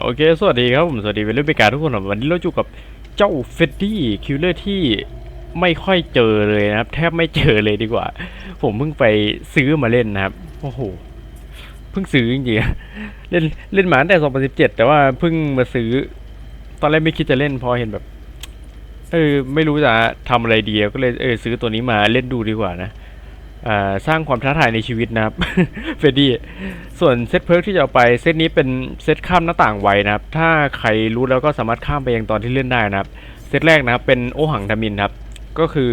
โอเค สวัสดีครับผม สวัสดีเป็นเรื่องเบการทุกคนครับวันนี้เราอยู่กับเจ้าเฟดดี้คิลเลอร์ที่ไม่ค่อยเจอเลยนะครับ แทบไม่เจอเลยดีกว่า ผมเพิ่งไปซื้อมาเล่นนะครับ โอ้โห เพิ่งซื้อจริงๆเล่นเล่นมาตั้งแต่ 2017 แต่ว่าเพิ่งมาซื้อ ตอนแรกไม่คิดจะเล่นพอเห็นแบบ เออ ไม่รู้จะทำอะไรดีก็เลยเออซื้อตัวนี้มาเล่นดูดีกว่านะ สร้างความท้าทายในชีวิตนะครับเฟดดี้ส่วนเซตเพิร์กที่จะเอาไปเซตนี้เป็นเซตข้ามหน้าต่างไวนะครับ ถ้าใครรู้แล้วก็สามารถข้ามไปยังตอนที่เล่นได้นะครับ เซตแรกนะครับเป็นโอหังทามินครับ ก็คือ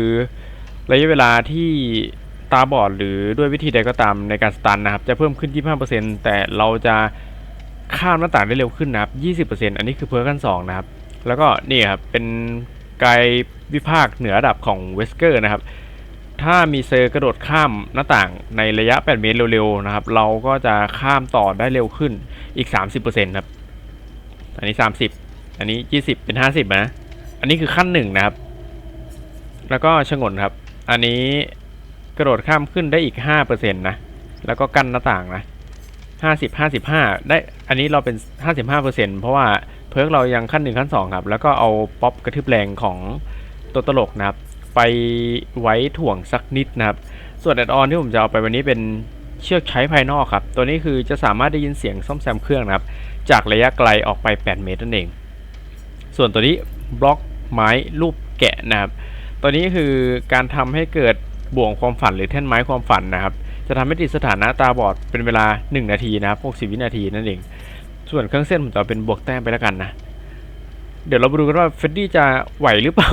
ระยะเวลาที่ตาบอดหรือด้วยวิธีใดก็ตามในการสตันนะครับ จะเพิ่มขึ้น 25%แต่เราจะข้ามหน้าต่างได้เร็วขึ้นนะครับ 20%อันนี้คือเพิร์กขั้นสองนะครับ แล้วก็นี่ครับเป็นกายวิภาคเหนือระดับของเวสเกอร์นะครับ ถ้ามีเซอร์กระโดดข้ามหน้าต่างในระยะ 8 เมตรเร็วๆนะครับ เราก็จะข้ามต่อได้เร็วขึ้นอีก 30%ครับ อันนี้ 30 อันนี้ 20 เป็น 50 นะ อันนี้คือขั้นหนึ่งนะครับ แล้วก็ชงนครับ อันนี้กระโดดข้ามขึ้นได้อีก 5%นะ แล้วก็กั้นหน้าต่างนะ 50 55 ได้ อันนี้เราเป็น 55%เพราะว่าเพิร์กเรายังขั้นหนึ่งขั้นสองครับ แล้วก็เอาป๊อปกระทืบแรงของตัวตลกนะครับ ไปไว้ถ่วงสักนิดนะครับ ส่วนแอดออนที่ผมจะเอาไปวันนี้เป็นเชือกใช้ภายนอกครับ ตัวนี้คือจะสามารถได้ยินเสียงซ่อมแซมเครื่องนะครับ จากระยะไกลออกไป 8 เมตรนั่นเอง ส่วนตัวนี้บล็อกไม้รูปแกะนะครับ ตัวนี้คือการทำให้เกิดบ่วงความฝันหรือแท่นไม้ความฝันนะครับ จะทำให้ติดสถานะตาบอดเป็นเวลา 1 นาทีนะครับ60 วินาทีนั่นเอง ส่วนเครื่องเส้นผมจะเป็นบวกแต้มไปแล้วกันนะ เดี๋ยวเรามาดูกันว่าเฟดดี้จะไหวหรือเปล่า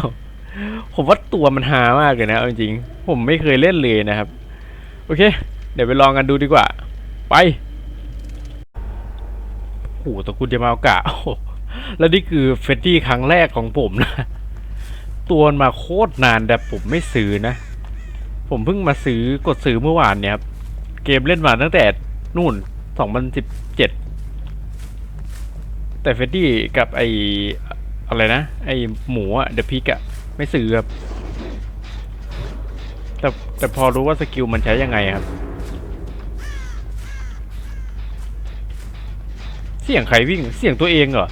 ผมว่าตัวมันหามากเลยนะจริงๆผมไม่เคยเล่นเลยนะครับ โอเค เดี๋ยวไปลองกันดูดีกว่า ไปโอ้โหตะกุนจะมาเอากะแล้วนี่คือเฟดดี้ครั้งแรกของผมนะ ตัวมาโคตรนานแต่ผมไม่ซื้อนะ ผมเพิ่งมาซื้อกดซื้อเมื่อวานเนี่ยครับ เกมเล่นมาตั้งแต่นู่น 2017 แต่เฟดดี้กับไออะไรนะ ไอหมูอะเดอะพิกอะ ไม่ซื้อครับ แต่แต่พอรู้ว่าสกิลมันใช้ยังไงครับ เสียงใครวิ่ง เสียงตัวเองเหรอ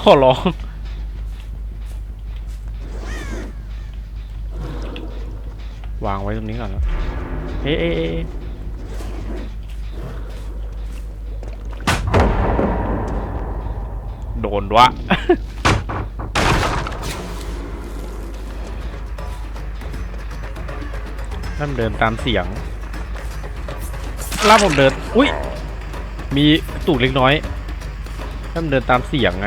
ขอร้องวางไว้ตรงนี้ก่อนแล้วเอ๊ะเอ๊ะเอ๊ะโดนวะ ถ้ามันเดินตามเสียงล่าผมเดิน อุ้ย มีตูดเล็กน้อยถ้ามันเดินตามเสียงไง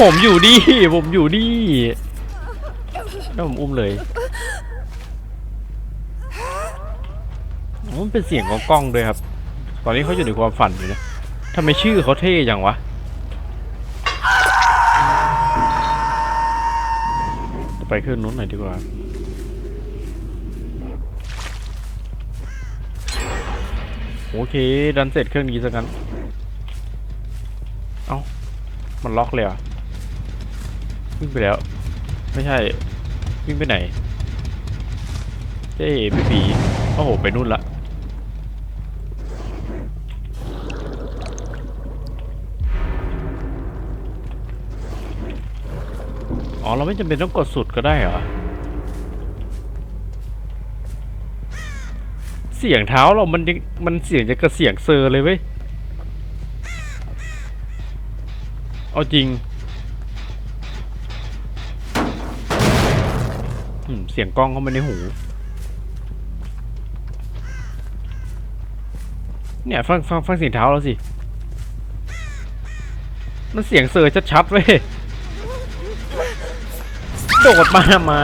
ผมอยู่นี่ผมอยู่นี่แล้วผมอุ้มเลยมันเป็นเสียงของกล้องด้วยครับ ตอนนี้เขาอยู่ในความฝันอยู่นะทำไมชื่อเขาเท่จังวะ ไปเครื่องนู้นหน่อยดีกว่าโอเค ดันเสร็จเครื่องนี้ซะงั้น เอ้า มันล็อกเลยอะวิ่งไปแล้ว ไม่ใช่ วิ่งไปไหน เจ๊พี่ผีโอ้โห ไปนู่นละ อ๋อเราไม่จำเป็นต้องกดสุดก็ได้เหรอ เสียงเท้าเรามันยังมันเสียงจะกระเสียงเซอร์เลยเว้ย เอาจริงเสียงกล้องเข้ามาในหู เนี่ยฟังฟังฟังเสียงเท้าเราสิ มันเสียงเซอร์ชัดๆเว้ย โดดมาทำไม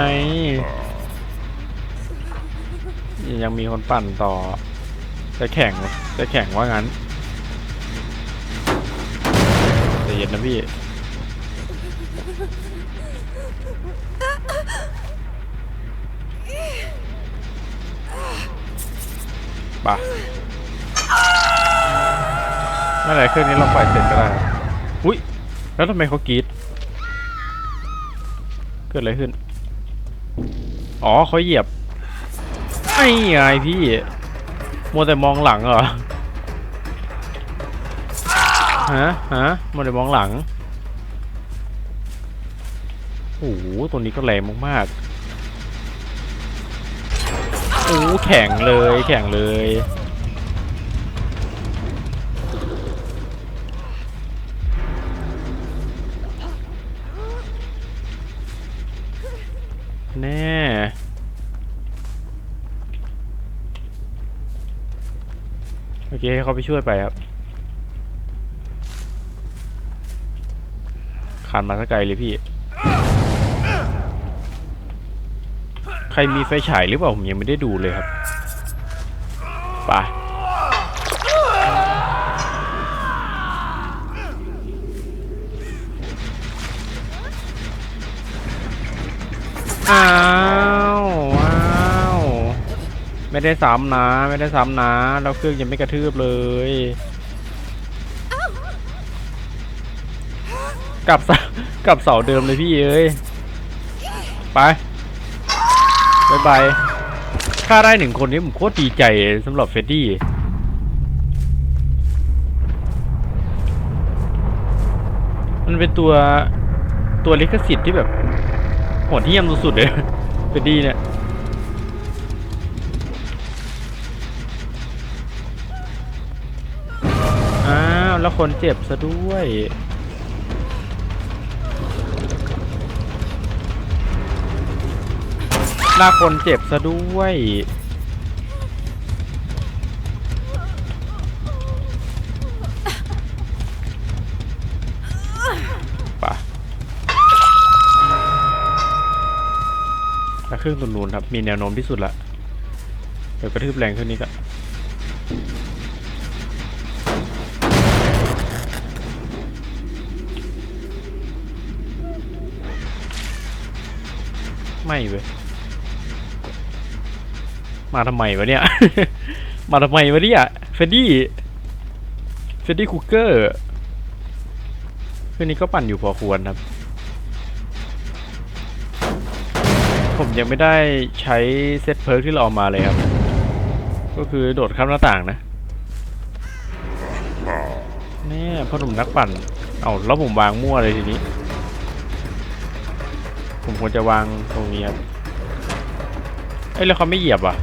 ยังมีคนปั่นต่อ จะแข่ง จะแข่งว่างั้นใจเย็นนะพี่ ป่ะไม่ไรเครื่องนี้เราปล่อยเสร็จก็ได้ อุ้ย แล้วทำไมเขากรีด กิดอะไรขึ้น อ๋อเขาเหยียบ ไอ้ไงพี่ มัวแต่มองหลังเหรอ ฮะ ฮะ มัวแต่มองหลัง โอ้โห ตัวนี้ก็แรงมากๆโอ้แข็งเลย แข็งเลย โอเคให้เขาไปช่วยไปครับขานมาสักไกลเลยพี่ ใครมีไฟฉายหรือเปล่า ผมยังไม่ได้ดูเลยครับไปอ้าวว้า ไม่ได้ซ้ำนะ ไม่ได้ซ้ำนะแล้วเครื่องยังไม่กระทืบเลย กลับเสากลับเสาเดิมเลยพี่เอ้ย ไปบายบายฆ่าได้หนึ่งคนนี้ผมโคตรดีใจสำหรับเฟดดี้มันเป็นตัวตัวลิขสิทธิ์ที่แบบโหดเหี้ยมสุดๆเลยเฟดดี้เนี่ย แล้วคนเจ็บซะด้วยลาคนเจ็บซะด้วย ป่ะแล้วเครื่องตัวนูนครับ มีแนวโน้มที่สุดละ เดี๋ยวกระทืบแรงขึ้นนี้ก็ ไม่เว้ยมาทำไมวะเนี่ย มาทำไมวะเนี่ยเฟดดี้เฟดดี้คุกเกอร์คืนนี้ก็ปั่นอยู่พอควรครับ ผมยังไม่ได้ใช้เซตเพิร์กที่เราเอามาเลยครับ ก็คือโดดข้ามหน้าต่างนะเนี่ยพ่อหนุ่มนักปั่น เอาแล้วผมวางมั่วเลยทีนี้ ผมควรจะวางตรงนี้ครับเอ้ยแล้วเขาไม่เหยียบอะ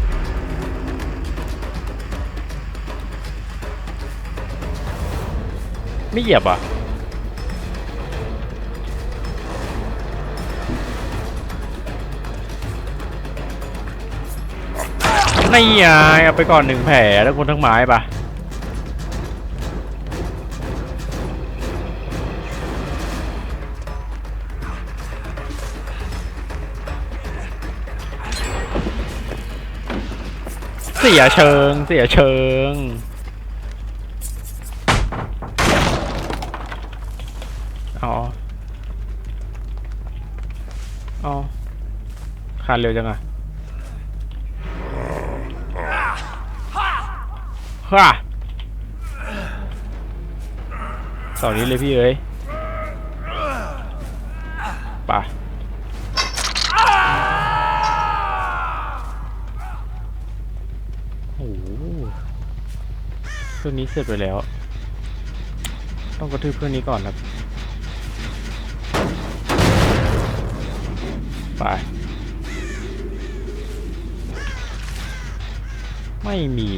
ไม่เหยียบอะนี่ไงเอาไปก่อนหนึ่งแผลแล้วคนทั้งไม้ปะ เสียเชิง เสียเชิง อ๋อ อ๋อคานเร็วจังอะฮ่าเสานี้เลยพี่เอ้ยไปะโอ้โห เครื่องนี้เสร็จไปแล้ว ต้องกระทืบเครื่องนี้ก่อนครับ ไป ไม่มี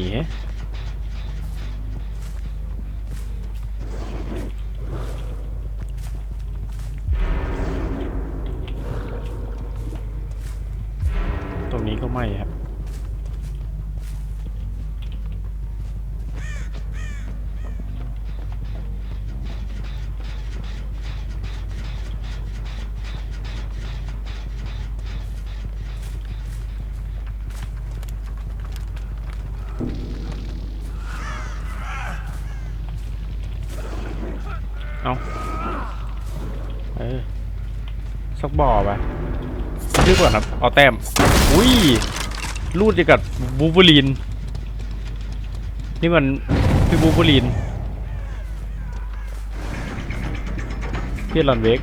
เอาเออสักบ่อไปชื่อก่อนครับ เอาแต้ม อุ้ย รูดจะกับบูบูลีนนี่มันพี่บูบูลีนพี่ลอนเวก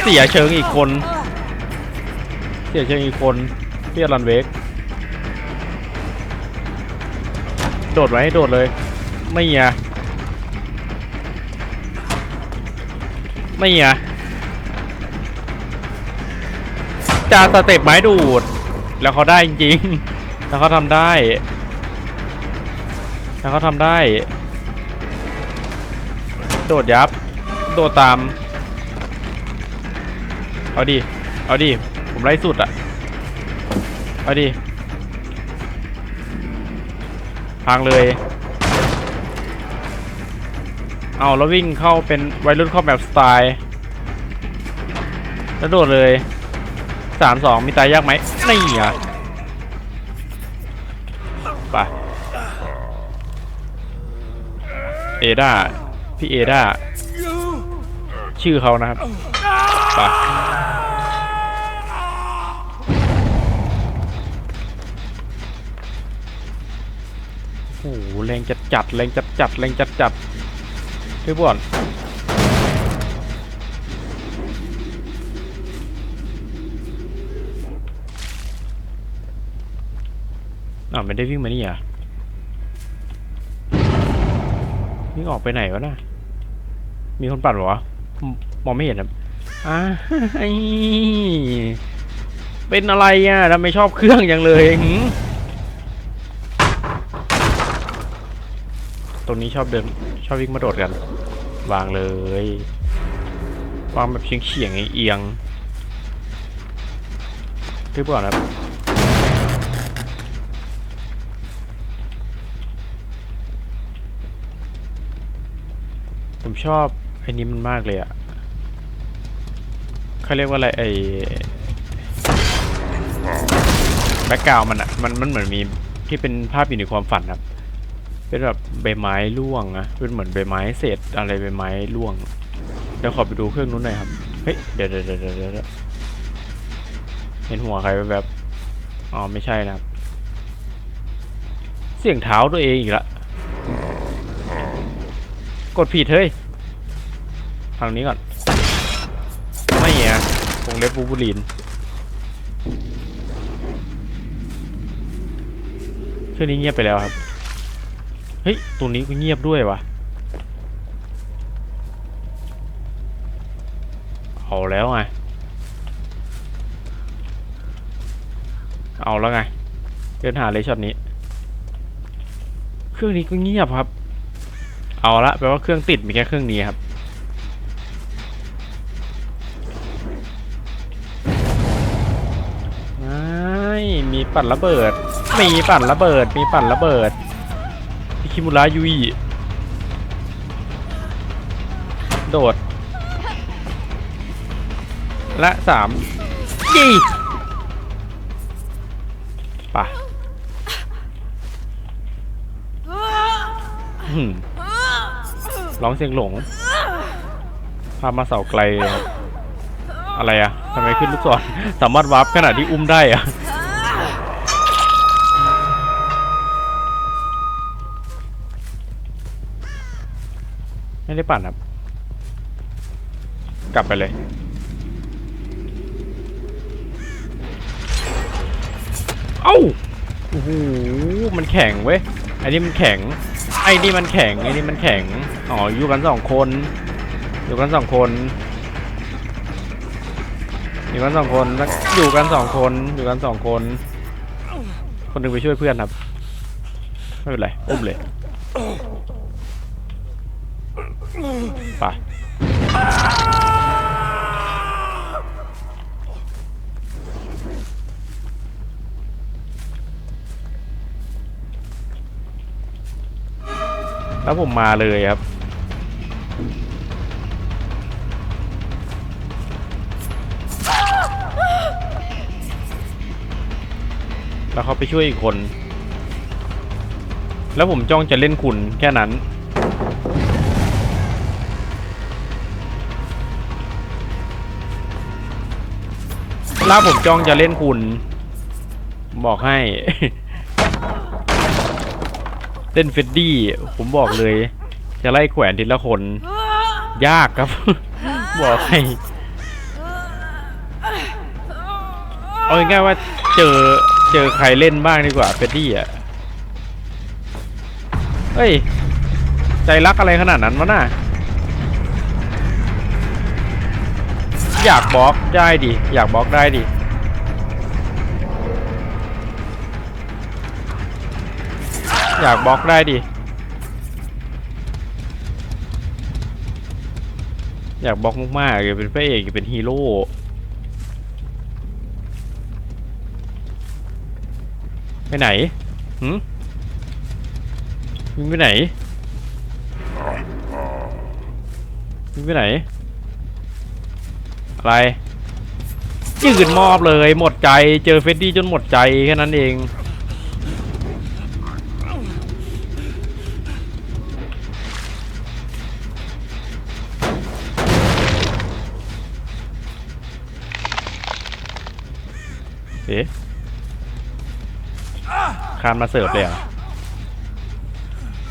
เสียเชิงอีกคน เสียเชิงอีกคนพี่ลันเวก โดดไหมโดดเลย ไม่เงี ไม่เงียจาสเต็ปไม้ดูด แล้วเขาได้จริงๆแล้วเขาทำได้ แล้วเขาทำได้ โดดยับ โดดตาม เอาดิ เอาดิ ผมไล่สุดอะเอาดิพังเลย เอาแล้ววิ่งเข้าเป็นวัยรุ่นเข้าแบบสไตล์แล้วโดดเลยสามสองมีตายยากไหมนี่อะไปเอดาพี่เอดาชื่อเขานะครับไปโอ้โหแรงจัดจัดแรงจัดจัดแรงจัดจัด ๆพี่บอนอ้าไม่ได้วิ่งมานี่อะวิ่งออกไปไหนวะน่ะ มีคนปั่นเหรอมมองไม่เห็นครับอ่าเป็นอะไรอะทำไมชอบเครื่องอย่างเลยหื ตรงนี้ชอบเดินชอบวิ่งมาโดดกัน วางเลย วางแบบเฉียงเฉียงๆเอียงๆทึบก่อนครับผมชอบไอ้นี้มันมากเลยอะเขาเรียกว่าอะไรไอ้แบ็กกราวมันอะมันมันเหมือนมีที่เป็นภาพอยู่ในความฝันครับ เป็นแบบใบไม้ร่วงอะเป็นเหมือนใบไม้เศษอะไรใบไม้ร่วงเดี๋ยวขอไปดูเครื่องนู้นหน่อยครับเฮ้ยเดี๋ยวเดี๋ยวเดี๋ยวเดี๋ยวเดี๋ยวเห็นหัวใครแบบอ๋อไม่ใช่นะครับ เสียงเท้าตัวเองอีกละกดผิดเฮ้ยทางนี้ก่อนไม่เงี้ยวงเล็บบูบูลินเครื่องนี้เงียบไปแล้วครับ เฮ้ย ตรงนี้ก็เงียบด้วยวะเอาแล้วไง เอาแล้วไง เดินหาเลยช็อตนี้ เครื่องนี้ก็เงียบครับ เอาละแปลว่าเครื่องติดมีแค่เครื่องนี้ครับไม่มีปั่นระเบิด มีปั่นระเบิด มีปั่นระเบิด คิมุระยุยโดด และสามยี่ป่ะอื้อหือร้องเสียงหลง พามาเสาไกลเลยครับอะไรอะทำไมขึ้นลูกศรสามารถวาร์ปขนาดที่อุ้มได้อะ ได้ปั่นครับ กลับไปเลย เอ้าโอ้โหมันแข็งเว้ยไอ้นี่มันแข็ง ไอ้นี่มันแข็งไอ้นี่มันแข็งอ๋ออยู่กันสองคน อยู่กันสองคน อยู่กันสองคนแล้วอยู่กันสองคนอยู่กันสองคน คนหนึ่งไปช่วยเพื่อนครับไม่เป็นไรอุ้มเลย ไปแล้วผมมาเลยครับ แล้วเขาไปช่วยอีกคน แล้วผมจ้องจะเล่นคุณแค่นั้น ล่าผมจ้องจะเล่นคุณ บอกให้ เล่นเฟดดี้ ผมบอกเลย จะไล่แขวนทีละคน ยากครับ บอกให้ เอาง่ายๆว่าเจอเจอใครเล่นบ้างดีกว่าเฟดดี้อะ เฮ้ย ใจรักอะไรขนาดนั้นวะน่ะ อยากบล็อกได้ดิ อยากบล็อกได้ดิ อยากบล็อกได้ดิ อยากบล็อกมากๆอยากเป็นพระเอกอยากเป็นฮีโร่ไปไหนหืมมึงไปไหนมึงไปไหน อะไรยืนมอบเลยหมดใจเจอเฟดดี้จนหมดใจแค่นั้นเอง เอ๊ะคานมาเสิร์ฟเลยเหรอ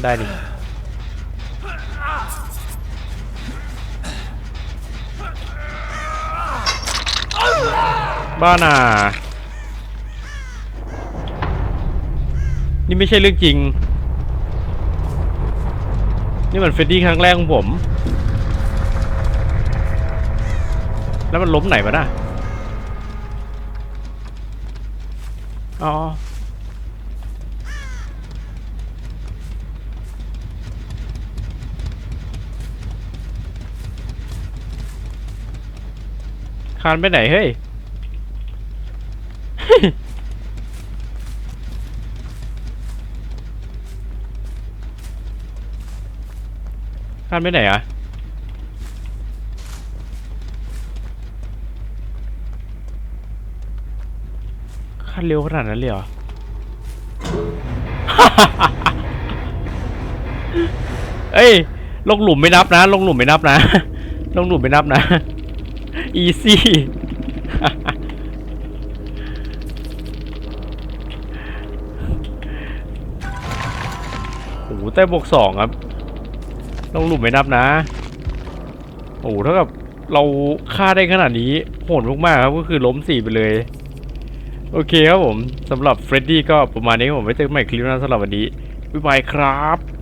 ได้ดิ บ้าน่ะนี่ไม่ใช่เรื่องจริง นี่มันเฟรดดี้ครั้งแรกของผม แล้วมันล้มไหนวะน่ะอ๋อคานไปไหนเฮ้ย คานไปไหนอะคานเร็วขนาดนั้นเลยเหรอ เอ้ย ลงหลุมไม่นับนะ ลงหลุมไม่นับนะ ลงหลุมไม่นับนะ อีซี่ แต่บวกสองครับต้องหลุมไม่นับนะ โอ้โหเท่ากับเราฆ่าได้ขนาดนี้โหดมากๆครับก็คือล้มสี่ไปเลย โอเคครับผมสำหรับเฟรดดี้ก็ประมาณนี้ผมไว้เจอกันใหม่คลิปหน้าสำหรับวันนี้บ๊ายบายครับ